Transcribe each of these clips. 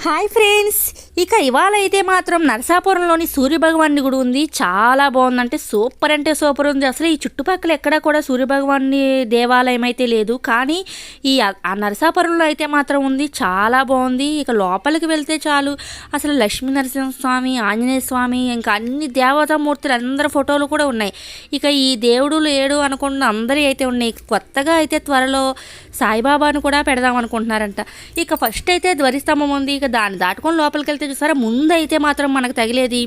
Hi friends ఇక ఇవాళ అయితే మాత్రం నరసాపురంలోని సూర్యభగవాన్ని గుడి ఉంది. చాలా బాగుందంటే సూపర్ అంటే సూపర్ ఉంది. అసలు ఈ చుట్టుపక్కల ఎక్కడ కూడా సూర్యభగవాన్ని దేవాలయం అయితే లేదు. కానీ ఈ ఆ- నరసాపురంలో అయితే మాత్రం ఉంది. చాలా బాగుంది. ఇక లోపలికి వెళ్తే చాలు. అసలు లక్ష్మీ నరసింహస్వామి ఆంజనేయ స్వామి ఇంకా అన్ని దేవతామూర్తులు అందరి ఫోటోలు కూడా ఉన్నాయి. ఇక ఈ దేవుడు లేడు అనుకున్న అందరి అయితే ఉన్నాయి. కొత్తగా అయితే త్వరలో సాయిబాబాను కూడా పెడదాం అనుకుంటున్నారంట. ఇక ఫస్ట్ అయితే ధ్వరిస్తంభం ఉంది. ఇక దాన్ని దాటుకొని లోపలికి వెళ్తే చూసారా ముందు అయితే మాత్రం మనకు తగిలేది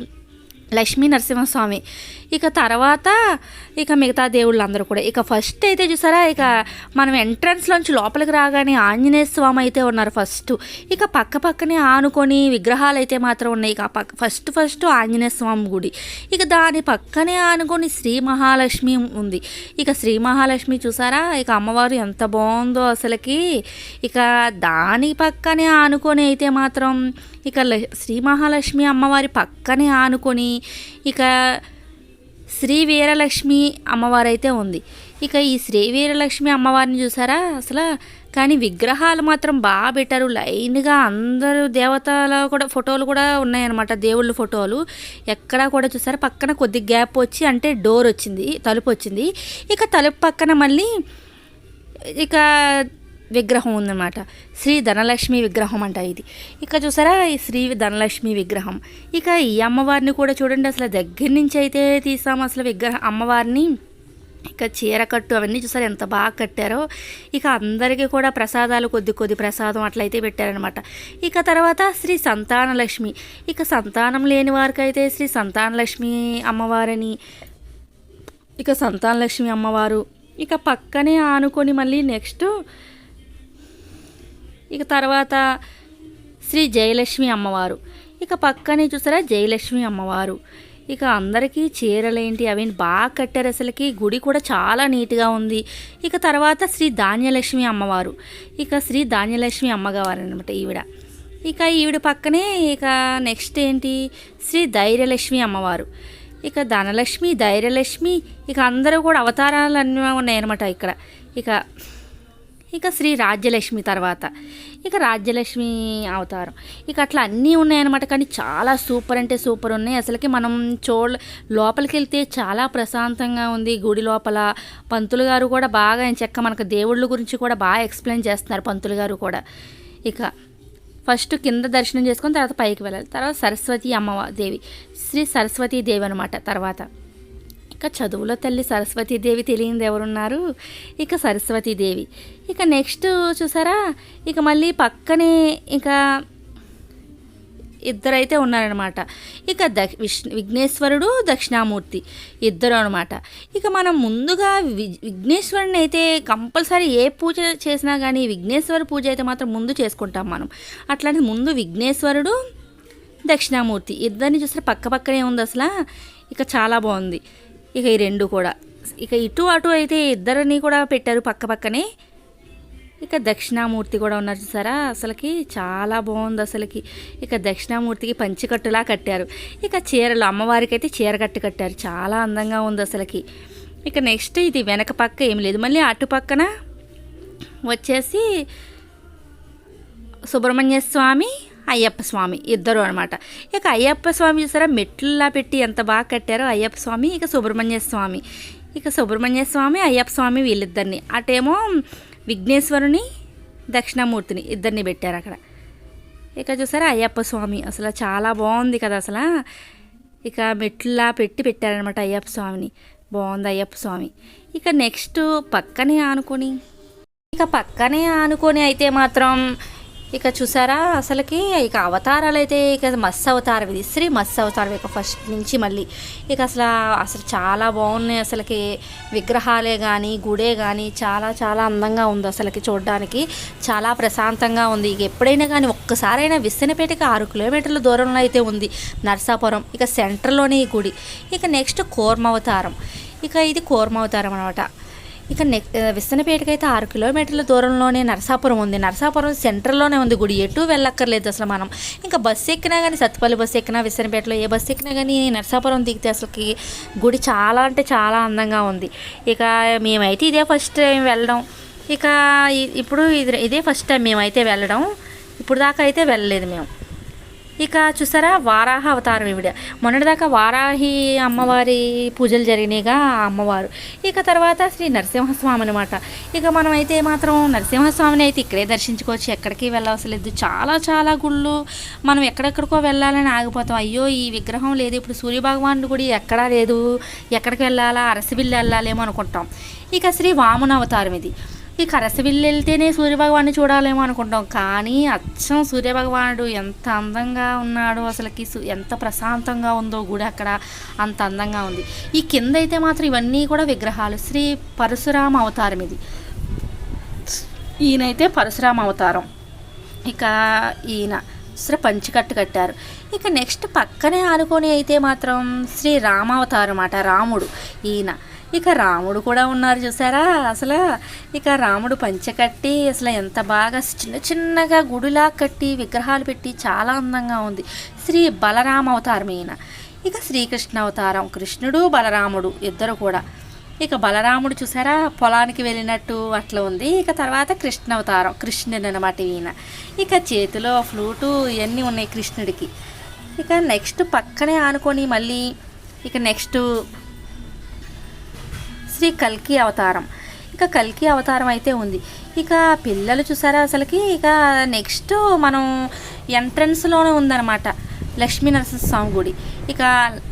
లక్ష్మీ నరసింహస్వామి. ఇక తర్వాత ఇక మిగతా దేవుళ్ళు అందరూ కూడా. ఇక ఫస్ట్ అయితే చూసారా ఇక మనం ఎంట్రన్స్లోంచి లోపలికి రాగానే ఆంజనేయ స్వామి అయితే ఉన్నారు ఫస్ట్ ఇక పక్క పక్కనే ఆనుకొని విగ్రహాలు అయితే మాత్రం ఉన్నాయి. ఇక పక్క ఫస్ట్ ఫస్ట్ ఆంజనేయ స్వామి గుడి. ఇక దాని పక్కనే ఆనుకొని శ్రీ మహాలక్ష్మి ఉంది. ఇక శ్రీ మహాలక్ష్మి చూసారా ఇక అమ్మవారు ఎంత బాగుందో అసలుకి. ఇక దాని పక్కనే ఆనుకొని అయితే మాత్రం ఇక ల- శ్రీ మహాలక్ష్మి అమ్మవారి పక్కనే ఆనుకొని ఇక శ్రీ వీరలక్ష్మి అమ్మవారు అయితే ఉంది. ఇక ఈ శ్రీ వీరలక్ష్మి అమ్మవారిని చూసారా? అసలు కానీ విగ్రహాలు మాత్రం బాగా పెట్టారు. లైన్గా అందరూ దేవతల కూడా ఫోటోలు కూడా ఉన్నాయన్నమాట. దేవుళ్ళ ఫోటోలు ఎక్కడా కూడా చూసారా? పక్కన కొద్ది గ్యాప్ వచ్చి అంటే డోర్ వచ్చింది తలుపు వచ్చింది. ఇక తలుపు పక్కన మళ్ళీ ఇక విగ్రహం ఉందన్నమాట. శ్రీ ధనలక్ష్మి విగ్రహం అంట ఇది. ఇక చూసారా ఈ శ్రీ ధనలక్ష్మి విగ్రహం. ఇక ఈ అమ్మవారిని కూడా చూడండి అసలు దగ్గర నుంచి అయితే తీసాము అసలు విగ్రహం అమ్మవారిని. ఇక చీర కట్టు అవన్నీ చూసారు ఎంత బాగా కట్టారో. ఇక అందరికీ కూడా ప్రసాదాలు కొద్ది కొద్ది ప్రసాదం అట్లయితే పెట్టారనమాట ఇక తర్వాత శ్రీ సంతానలక్ష్మి. ఇక సంతానం లేని వారికైతే శ్రీ సంతానలక్ష్మి అమ్మవారని ఇక సంతానలక్ష్మి అమ్మవారు. ఇక పక్కనే ఆనుకొని మళ్ళీ నెక్స్ట్ ఇక తర్వాత శ్రీ జయలక్ష్మి అమ్మవారు. ఇక పక్కనే చూసారా జయలక్ష్మి అమ్మవారు. ఇక అందరికీ చీరలేంటి అవి బాగా కట్టారు అసలుకి. గుడి కూడా చాలా నీట్గా ఉంది. ఇక తర్వాత శ్రీ ధాన్యలక్ష్మి అమ్మవారు. ఇక శ్రీ ధాన్యలక్ష్మి అమ్మగారు అనమాట ఈవిడ. ఇక ఈవిడ పక్కనే ఇక నెక్స్ట్ ఏంటి శ్రీ ధైర్యలక్ష్మి అమ్మవారు. ఇక ధనలక్ష్మి ధైర్యలక్ష్మి ఇక అందరూ కూడా అవతారాలు అన్నీ ఉన్నాయన్నమాట ఇక్కడ. ఇక ఇక శ్రీ రాజ్యలక్ష్మి తర్వాత. ఇక రాజ్యలక్ష్మి అవతారం. ఇక అట్లా అన్నీ ఉన్నాయన్నమాట కానీ చాలా సూపర్ అంటే సూపర్ ఉన్నాయి. అసలుకి మనం చూడ లోపలికి వెళ్తే చాలా ప్రశాంతంగా ఉంది. గుడి లోపల పంతులు గారు కూడా బాగా చెక్క మనకు దేవుళ్ళ గురించి కూడా బాగా ఎక్స్ప్లెయిన్ చేస్తున్నారు పంతులు గారు కూడా. ఇక ఫస్ట్ కింద దర్శనం చేసుకొని తర్వాత పైకి వెళ్ళాలి. తర్వాత సరస్వతి అమ్మవ దేవి శ్రీ సరస్వతీ దేవి అనమాట తర్వాత. ఇక చదువులో తల్లి సరస్వతీదేవి తెలియంది ఎవరున్నారు? ఇక సరస్వతీదేవి. ఇక నెక్స్ట్ చూసారా? ఇక మళ్ళీ పక్కనే ఇక ఇద్దరైతే ఉన్నారనమాట ఇక ద విష్ణు విఘ్నేశ్వరుడు దక్షిణామూర్తి ఇద్దరు అనమాట ఇక మనం ముందుగా వి విఘ్నేశ్వరుని అయితే కంపల్సరీ ఏ పూజ చేసినా కానీ విఘ్నేశ్వర పూజ అయితే మాత్రం ముందు చేసుకుంటాం మనం. అట్లాంటి ముందు విఘ్నేశ్వరుడు దక్షిణామూర్తి. ఇద్దరిని చూస్తే పక్క పక్కనే ఉంది అసలు ఇక చాలా బాగుంది. ఇక ఈ రెండు కూడా. ఇక ఇటు అటు అయితే ఇద్దరిని కూడా పెట్టారు పక్క పక్కనే. ఇక దక్షిణామూర్తి కూడా ఉన్నారు చూసారా? అసలుకి చాలా బాగుంది అసలుకి. ఇక దక్షిణామూర్తికి పంచికట్టులా కట్టారు. ఇక చీరలు అమ్మవారికి అయితే చీర కట్టు కట్టారు. చాలా అందంగా ఉంది అసలుకి. ఇక నెక్స్ట్ ఇది వెనక పక్క ఏం లేదు. మళ్ళీ అటు పక్కన వచ్చేసి సుబ్రహ్మణ్య స్వామి అయ్యప్ప స్వామి ఇద్దరు అనమాట ఇక అయ్యప్ప స్వామి చూసారా మెట్లులా పెట్టి ఎంత బాగా కట్టారో అయ్యప్ప స్వామి ఇక సుబ్రహ్మణ్య స్వామి. ఇక సుబ్రహ్మణ్య స్వామి అయ్యప్ప స్వామి వీళ్ళిద్దరిని. అటేమో విఘ్నేశ్వరుని దక్షిణామూర్తిని ఇద్దరిని పెట్టారు అక్కడ. ఇక చూసారా అయ్యప్ప స్వామి అసలు చాలా బాగుంది కదా అసలు. ఇక మెట్లులా పెట్టి పెట్టారనమాట అయ్యప్ప స్వామిని. బాగుంది అయ్యప్ప స్వామి. ఇక నెక్స్ట్ పక్కనే ఆనుకొని ఇక పక్కనే ఆనుకొని అయితే మాత్రం ఇక చూసారా? అసలుకి ఇక అవతారాలు అయితే ఇక మత్స్య అవతారం ఇది శ్రీ మత్స్య అవతారం ఇక ఫస్ట్ నుంచి మళ్ళీ. ఇక అసలు అసలు చాలా బాగున్నాయి అసలుకి. విగ్రహాలే కానీ గుడే కానీ చాలా చాలా అందంగా ఉంది అసలుకి చూడడానికి. చాలా ప్రశాంతంగా ఉంది. ఇక ఎప్పుడైనా కానీ ఒక్కసారైనా విస్తనపేటకి ఆరు కిలోమీటర్ల దూరంలో అయితే ఉంది నర్సాపురం. ఇక సెంటర్లోనే ఈ గుడి. ఇక నెక్స్ట్ కూర్మావతారం. ఇక ఇది కూర్మావతారం అనమాట ఇక నెక్ విస్తనపేటకి అయితే ఆరు కిలోమీటర్ల దూరంలోనే నరసాపురం ఉంది. నరసాపురం సెంటర్లోనే ఉంది గుడి. ఎటు వెళ్ళక్కర్లేదు అసలు మనం. ఇంకా బస్సు ఎక్కినా కానీ సత్తుపల్లి బస్సు ఎక్కినా విస్తనపేటలో ఏ బస్సు ఎక్కినా కానీ నరసాపురం దిగితే అసలుకి గుడి చాలా అంటే చాలా అందంగా ఉంది. ఇక మేమైతే ఇదే ఫస్ట్ టైం వెళ్ళడం. ఇక ఇప్పుడు ఇది ఇదే ఫస్ట్ టైం మేమైతే వెళ్ళడం. ఇప్పుడు దాకా అయితే వెళ్ళలేదు మేము. ఇక చూసారా వారాహ అవతారం ఈవిడ. మొన్నటిదాకా వారాహి అమ్మవారి పూజలు జరిగినాయిగా ఆ అమ్మవారు. ఇక తర్వాత శ్రీ నరసింహస్వామి అనమాట ఇక మనం అయితే మాత్రం నరసింహస్వామిని అయితే ఇక్కడే దర్శించుకోవచ్చు. ఎక్కడికి వెళ్ళవసలేదు. చాలా చాలా గుళ్ళు మనం ఎక్కడెక్కడికో వెళ్ళాలని ఆగిపోతాం. అయ్యో ఈ విగ్రహం లేదు. ఇప్పుడు సూర్యభగవానుడు గుడి ఎక్కడా లేదు. ఎక్కడికి వెళ్ళాలా? అరసవిల్లి వెళ్ళాలేమో అనుకుంటాం. ఇక శ్రీ వామన అవతారం ఇది. ఈ కరసవిల్లి వెళ్తేనే సూర్యభగవాన్ని చూడాలేమో అనుకుంటాం. కానీ అచ్చం సూర్యభగవానుడు ఎంత అందంగా ఉన్నాడో అసలుకి సు- ఎంత ప్రశాంతంగా ఉందో గుడి అక్కడ అంత అందంగా ఉంది. ఈ కింద అయితే మాత్రం ఇవన్నీ కూడా విగ్రహాలు. శ్రీ పరశురామ అవతారం ఇది. ఈయనైతే పరశురామ అవతారం. ఇక ఈయన శ్రీ పంచికట్టు కట్టారు. ఇక నెక్స్ట్ పక్కనే ఆనుకొని అయితే మాత్రం శ్రీ రామావతారం అన్నమాట రాముడు. ఈయన ఇక రాముడు కూడా ఉన్నారు చూసారా? అసలు ఇక రాముడు పంచకట్టి అసలు ఎంత బాగా చిన్న చిన్నగా గుడిలా కట్టి విగ్రహాలు పెట్టి చాలా అందంగా ఉంది. శ్రీ బలరామ అవతారం ఈయన. ఇక శ్రీకృష్ణ అవతారం కృష్ణుడు బలరాముడు ఇద్దరు కూడా. ఇక బలరాముడు చూసారా? పొలానికి వెళ్ళినట్టు అట్లా ఉంది. ఇక తర్వాత కృష్ణ అవతారం కృష్ణుడు అనమాట ఈయన. ఇక చేతిలో ఫ్లూటు ఇవన్నీ ఉన్నాయి కృష్ణుడికి. ఇక నెక్స్ట్ పక్కనే ఆనుకొని మళ్ళీ ఇక నెక్స్ట్ శ్రీ కల్కి అవతారం. ఇక కల్కి అవతారం అయితే ఉంది. ఇక పిల్లలు చూసారా అసలుకి? ఇక నెక్స్ట్ మనం ఎంట్రన్స్లోనే ఉందన్నమాట. లక్ష్మీ నరసింహస్వామి గుడి. ఇక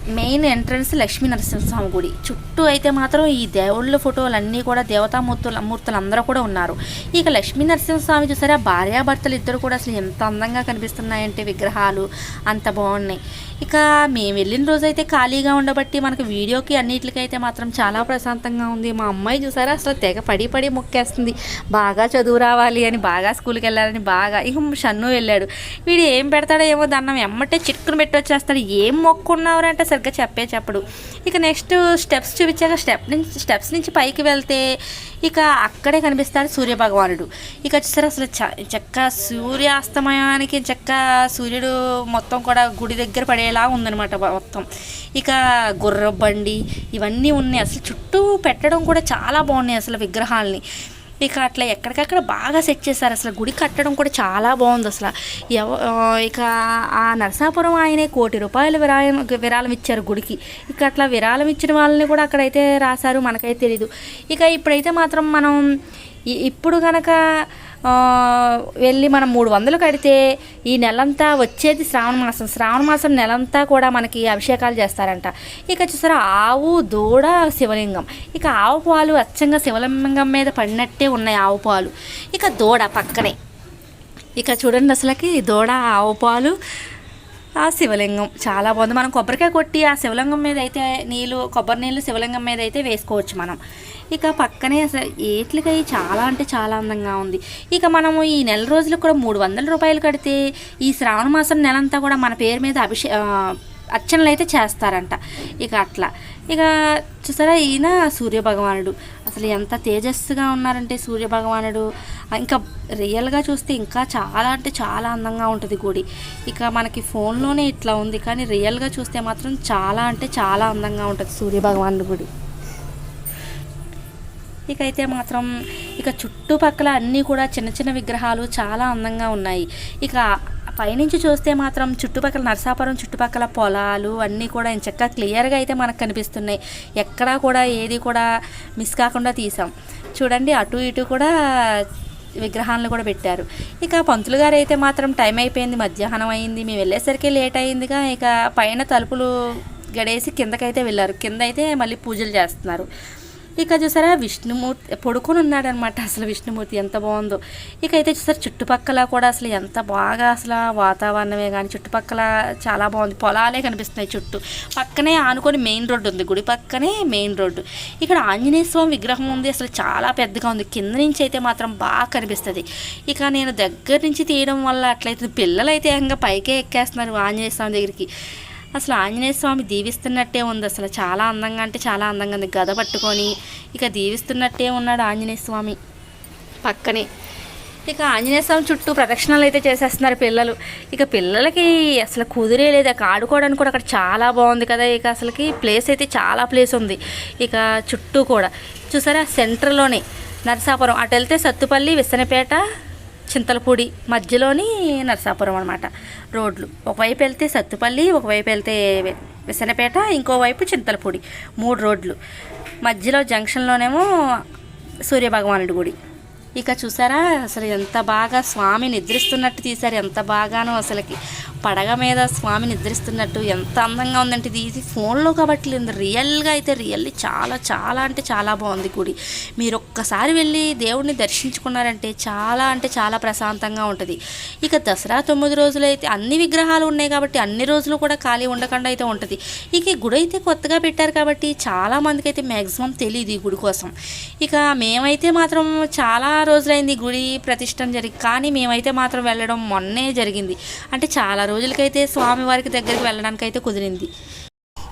మెయిన్ ఎంట్రన్స్ లక్ష్మీ నరసింహస్వామి గుడి. చుట్టూ అయితే మాత్రం ఈ దేవుళ్ళ ఫోటోలు అన్నీ కూడా దేవతామూర్తులు మూర్తులు అందరూ కూడా ఉన్నారు. ఇక లక్ష్మీ నరసింహస్వామి చూసారా? భార్యాభర్తలు ఇద్దరు కూడా అసలు ఎంత అందంగా కనిపిస్తున్నాయంటే విగ్రహాలు అంత బాగున్నాయి. ఇక మేము వెళ్ళిన రోజైతే ఖాళీగా ఉండబట్టి మనకు వీడియోకి అన్నిటికైతే మాత్రం చాలా ప్రశాంతంగా ఉంది. మా అమ్మాయి చూసారా? అసలు తెగ పడి పడి మొక్కేస్తుంది. బాగా చదువు రావాలి అని బాగా స్కూల్కి వెళ్ళాలని బాగా ఇక షన్ను వెళ్ళాడు. వీడు ఏం పెడతాడో ఏమో దాన్నం ఎమ్మటే చిక్కును పెట్టి వచ్చేస్తాడు. ఏం మొక్కున్నారంటే సరిగ్గా చెప్పే చెప్పడు. ఇక నెక్స్ట్ స్టెప్స్ చూపించాక స్టెప్ నుంచి స్టెప్స్ నుంచి పైకి వెళ్తే ఇక అక్కడే కనిపిస్తాడు సూర్య భగవానుడు ఇక వచ్చేసరి అసలు చ- చక్క సూర్యాస్తమయానికి చక్క సూర్యుడు మొత్తం కూడా గుడి దగ్గర పడేలా ఉందన్నమాట మొత్తం. ఇక గుర్ర బండి ఇవన్నీ ఉన్నాయి. అసలు చుట్టూ పెట్టడం కూడా చాలా బాగున్నాయి అసలు విగ్రహాలని. ఇక అట్లా ఎక్కడికక్కడ బాగా సెట్ చేశారు. అసలు గుడి కట్టడం కూడా చాలా బాగుంది అసలు. ఎవ ఇక ఆ నరసాపురం ఆయనే కోటి రూపాయలు విరాళం విరాళం ఇచ్చారు గుడికి. ఇక అట్లా విరాళం ఇచ్చిన వాళ్ళని కూడా అక్కడైతే రాశారు. మనకైతే తెలీదు. ఇక ఇప్పుడైతే మాత్రం మనం ఇప్పుడు కనుక వెళ్ళి మనం మూడు వందలు కడితే ఈ నెలంతా వచ్చేది శ్రావణ మాసం. శ్రావణ మాసం నెలంతా కూడా మనకి అభిషేకాలు చేస్తారంట. ఇక చూసారా ఆవు దూడ శివలింగం. ఇక ఆవు పాలు అచ్చంగా శివలింగం మీద పడినట్టే ఉన్నాయి ఆవు పాలు. ఇక దూడ పక్కనే. ఇక చూడండి అసలుకి దూడ ఆవు పాలు ఆ శివలింగం చాలా బాగుంది. మనం కొబ్బరికాయ కొట్టి ఆ శివలింగం మీద అయితే నీళ్ళు కొబ్బరి నీళ్ళు శివలింగం మీద అయితే వేసుకోవచ్చు మనం. ఇక పక్కనే అసలు ఏట్లకాయ చాలా అంటే చాలా అందంగా ఉంది. ఇక మనము ఈ నెల రోజులు కూడా మూడు వందల రూపాయలు కడితే ఈ శ్రావణ మాసం నెలంతా కూడా మన పేరు మీద అభిషే అర్చనలు అయితే చేస్తారంట. ఇక అట్లా. ఇక చూసారా ఈయన సూర్య భగవానుడు. అసలు ఎంత తేజస్సుగా ఉన్నారంటే సూర్య భగవానుడు. ఇంకా రియల్గా చూస్తే ఇంకా చాలా అంటే చాలా అందంగా ఉంటుంది గుడి. ఇక మనకి ఫోన్లోనే ఇట్లా ఉంది కానీ రియల్గా చూస్తే మాత్రం చాలా అంటే చాలా అందంగా ఉంటుంది సూర్యభగవానుడు గుడి. ఇక అయితే మాత్రం ఇక చుట్టుపక్కల అన్నీ కూడా చిన్న చిన్న విగ్రహాలు చాలా అందంగా ఉన్నాయి. ఇక పైనుంచి చూస్తే మాత్రం చుట్టుపక్కల నరసాపురం చుట్టుపక్కల పొలాలు అన్నీ కూడా చక్కగా క్లియర్గా అయితే మనకు కనిపిస్తున్నాయి. ఎక్కడా కూడా ఏది కూడా మిస్ కాకుండా తీసాం. చూడండి అటు ఇటు కూడా విగ్రహాలను కూడా పెట్టారు. ఇక పంతులు గారు అయితే మాత్రం టైం అయిపోయింది మధ్యాహ్నం అయింది. మేము వెళ్ళేసరికి లేట్ అయిందిగా ఇక పైన తలుపులు గడేసి కిందకైతే వెళ్ళారు. కింద అయితే మళ్ళీ పూజలు చేస్తున్నారు. ఇక చూసారా విష్ణుమూర్తి పడుకొని ఉన్నాడనమాట. అసలు విష్ణుమూర్తి ఎంత బాగుందో. ఇక అయితే చూసారు చుట్టుపక్కల కూడా అసలు ఎంత బాగా అసలు వాతావరణమే కానీ చుట్టుపక్కల చాలా బాగుంది. పొలాలే కనిపిస్తున్నాయి చుట్టూ. పక్కనే ఆనుకొని మెయిన్ రోడ్డు ఉంది గుడి పక్కనే మెయిన్ రోడ్డు. ఇక్కడ ఆంజనేయ స్వామి విగ్రహం ఉంది అసలు చాలా పెద్దగా ఉంది. కింద నుంచి అయితే మాత్రం బాగా కనిపిస్తుంది. ఇక నేను దగ్గర నుంచి తీయడం వల్ల అట్లయితే పిల్లలు అయితే ఇంకా పైకే ఎక్కేస్తున్నారు ఆంజనేయ స్వామి దగ్గరికి. అసలు ఆంజనేయ స్వామి దీవిస్తున్నట్టే ఉంది. అసలు చాలా అందంగా అంటే చాలా అందంగా ఉంది. గద పట్టుకొని ఇక దీవిస్తున్నట్టే ఉన్నాడు ఆంజనేయ స్వామి. పక్కనే. ఇక ఆంజనేయ స్వామి చుట్టూ ప్రదక్షిణలు అయితే చేసేస్తున్నారు పిల్లలు. ఇక పిల్లలకి అసలు కుదిరే లేదు. ఆడుకోవడానికి కూడా అక్కడ చాలా బాగుంది కదా. ఇక అసలుకి ప్లేస్ అయితే చాలా ప్లేస్ ఉంది. ఇక చుట్టూ కూడా. చూసారా? సెంటర్లోనే నరసాపురం. అటు వెళ్తే సత్తుపల్లి విసనపేట చింతలపూడి మధ్యలోని నరసాపురం అనమాట రోడ్లు. ఒకవైపు వెళ్తే సత్తుపల్లి ఒకవైపు వెళ్తే విసనపేట ఇంకోవైపు చింతలపూడి. మూడు రోడ్లు. మధ్యలో జంక్షన్లోనేమో సూర్యభగవానుడి గుడి. ఇక చూసారా? అసలు ఎంత బాగా స్వామి నిద్రిస్తున్నట్టు తీశారు. ఎంత బాగానో అసలుకి. పడగ మీద స్వామి నిద్రిస్తున్నట్టు ఎంత అందంగా ఉందంటే ఇది. ఇది ఫోన్లో కాబట్టి లేదు. రియల్గా అయితే రియల్లీ చాలా చాలా అంటే చాలా బాగుంది గుడి. మీరు ఒక్కసారి వెళ్ళి దేవుడిని దర్శించుకున్నారంటే చాలా అంటే చాలా ప్రశాంతంగా ఉంటుంది. ఇక దసరా తొమ్మిది రోజులు అయితే అన్ని విగ్రహాలు ఉన్నాయి కాబట్టి అన్ని రోజులు కూడా ఖాళీ ఉండకుండా అయితే ఉంటుంది. ఇక ఈ గుడి అయితే కొత్తగా పెట్టారు కాబట్టి చాలా మందికి అయితే మ్యాక్సిమం తెలియదు ఈ గుడి కోసం. ఇక మేమైతే మాత్రం చాలా రోజులైంది గుడి ప్రతిష్టం జరిగి కానీ మేమైతే మాత్రం వెళ్ళడం మొన్నే జరిగింది. అంటే చాలా రోజులకైతే స్వామివారికి దగ్గరికి వెళ్ళడానికి అయితే కుదిరింది.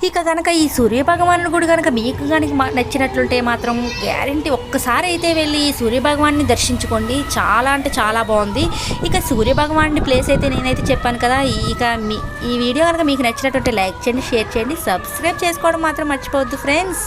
ఇక కనుక ఈ సూర్య భగవానుడి గుడి కనుక మీకు కనుక నచ్చినట్లుంటే మాత్రం గ్యారంటీ ఒక్కసారి అయితే వెళ్ళి ఈ సూర్య భగవాన్ని దర్శించుకోండి. చాలా అంటే చాలా బాగుంది. ఇక సూర్య భగవాన్ని ప్లేస్ అయితే నేనైతే చెప్పాను కదా ఇక మీ ఈ వీడియో కనుక మీకు నచ్చినట్టుంటే లైక్ చేయండి షేర్ చేయండి సబ్స్క్రైబ్ చేసుకోవడం మాత్రం మర్చిపోవద్దు ఫ్రెండ్స్.